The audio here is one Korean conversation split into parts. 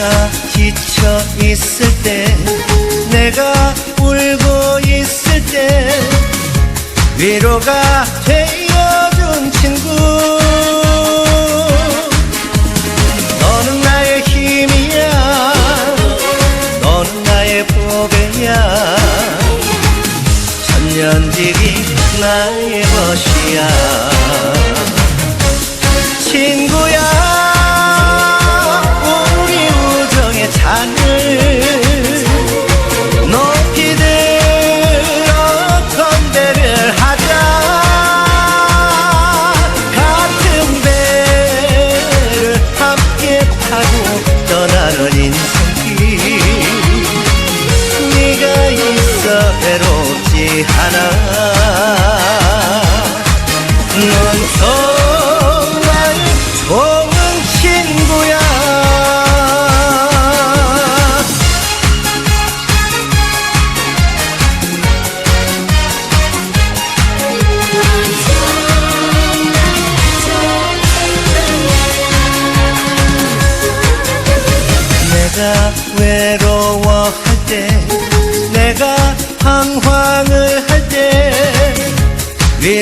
네가 지쳐 있을 때 내가 울고 있을 때 위로가 되어준 친구. 없지 않아.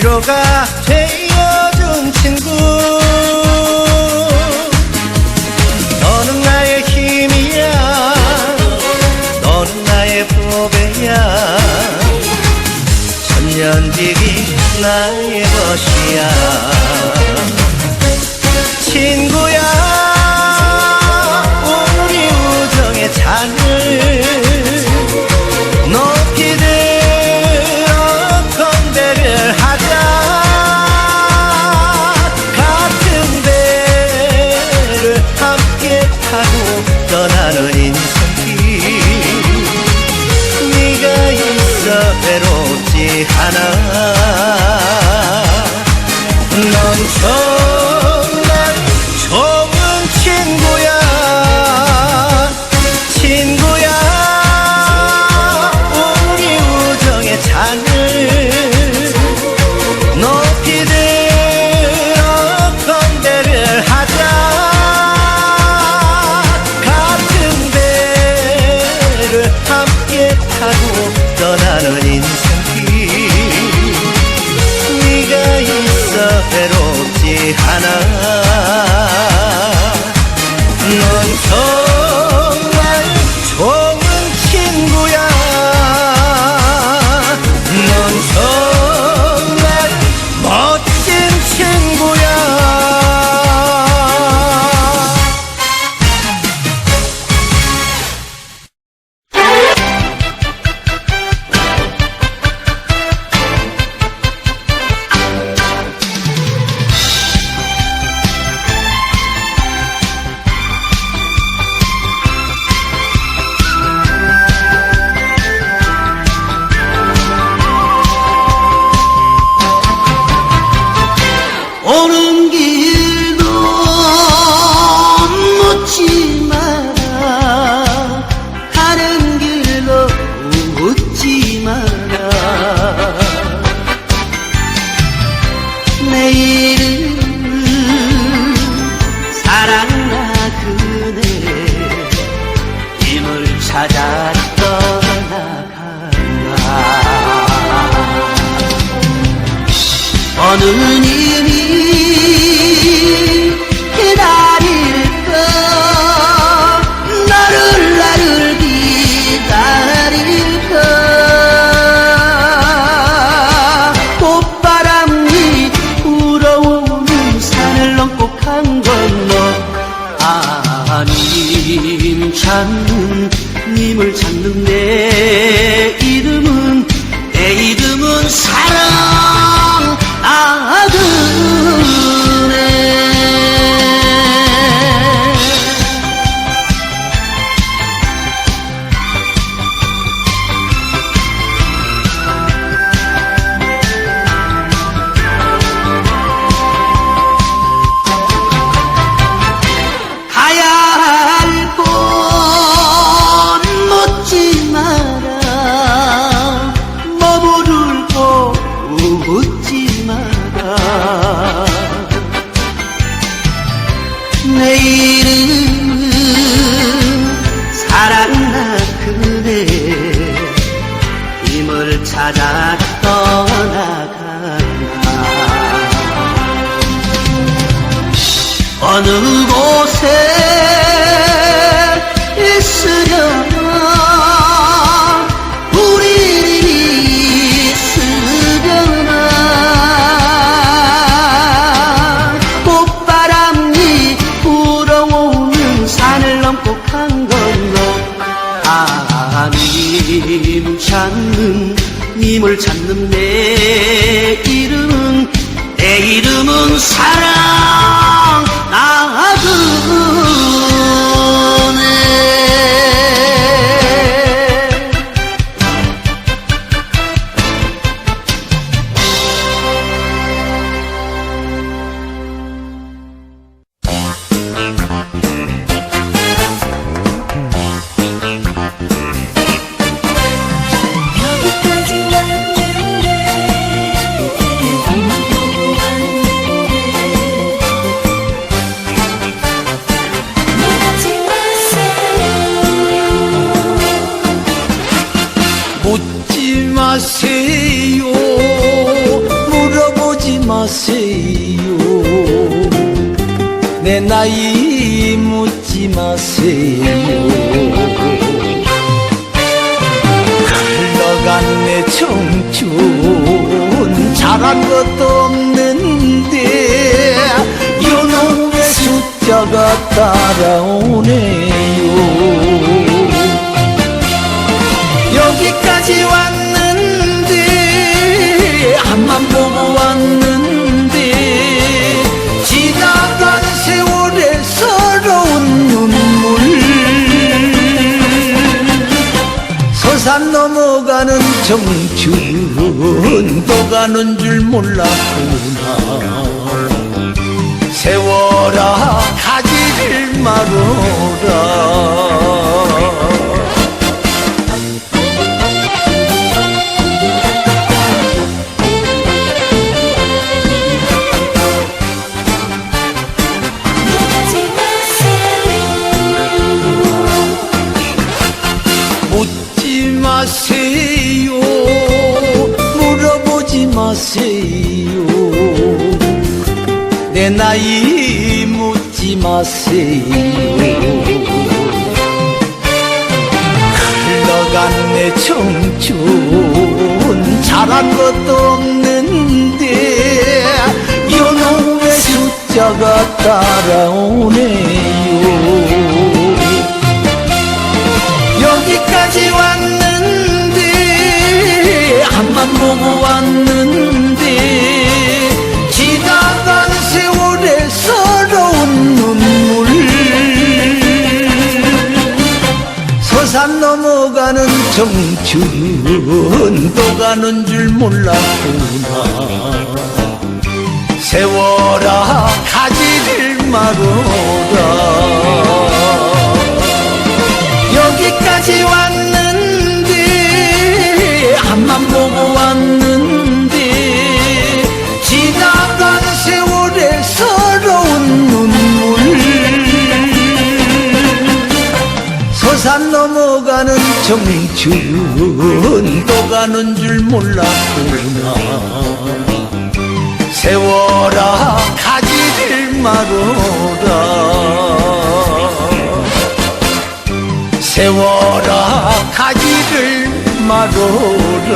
広がっ حنان 너는 이미 기다릴 거. 나를 나를 기다릴 거. 꽃바람이 불어오는 산을 넘고 간 건 너. 아님 참 찾아 이름은 사랑, 나이 묻지 마세요. 흘러간 내 청춘 잘한 것도 없는데 요놈의 숫자가 따라오네 청춘 또 가는 줄 몰랐구나 흘러간 내 청춘 잘한 것도 없는데 요놈의 숫자가 따라오네요. 여기까지 왔는데 앞만 보고 왔는데 넘어가는 청춘 또 가는 줄 몰랐구나. 세월아 가지를 말어 청춘 또 가는 줄 몰랐구나. 세월아 가지를 말어라 세월아 가지를 말어라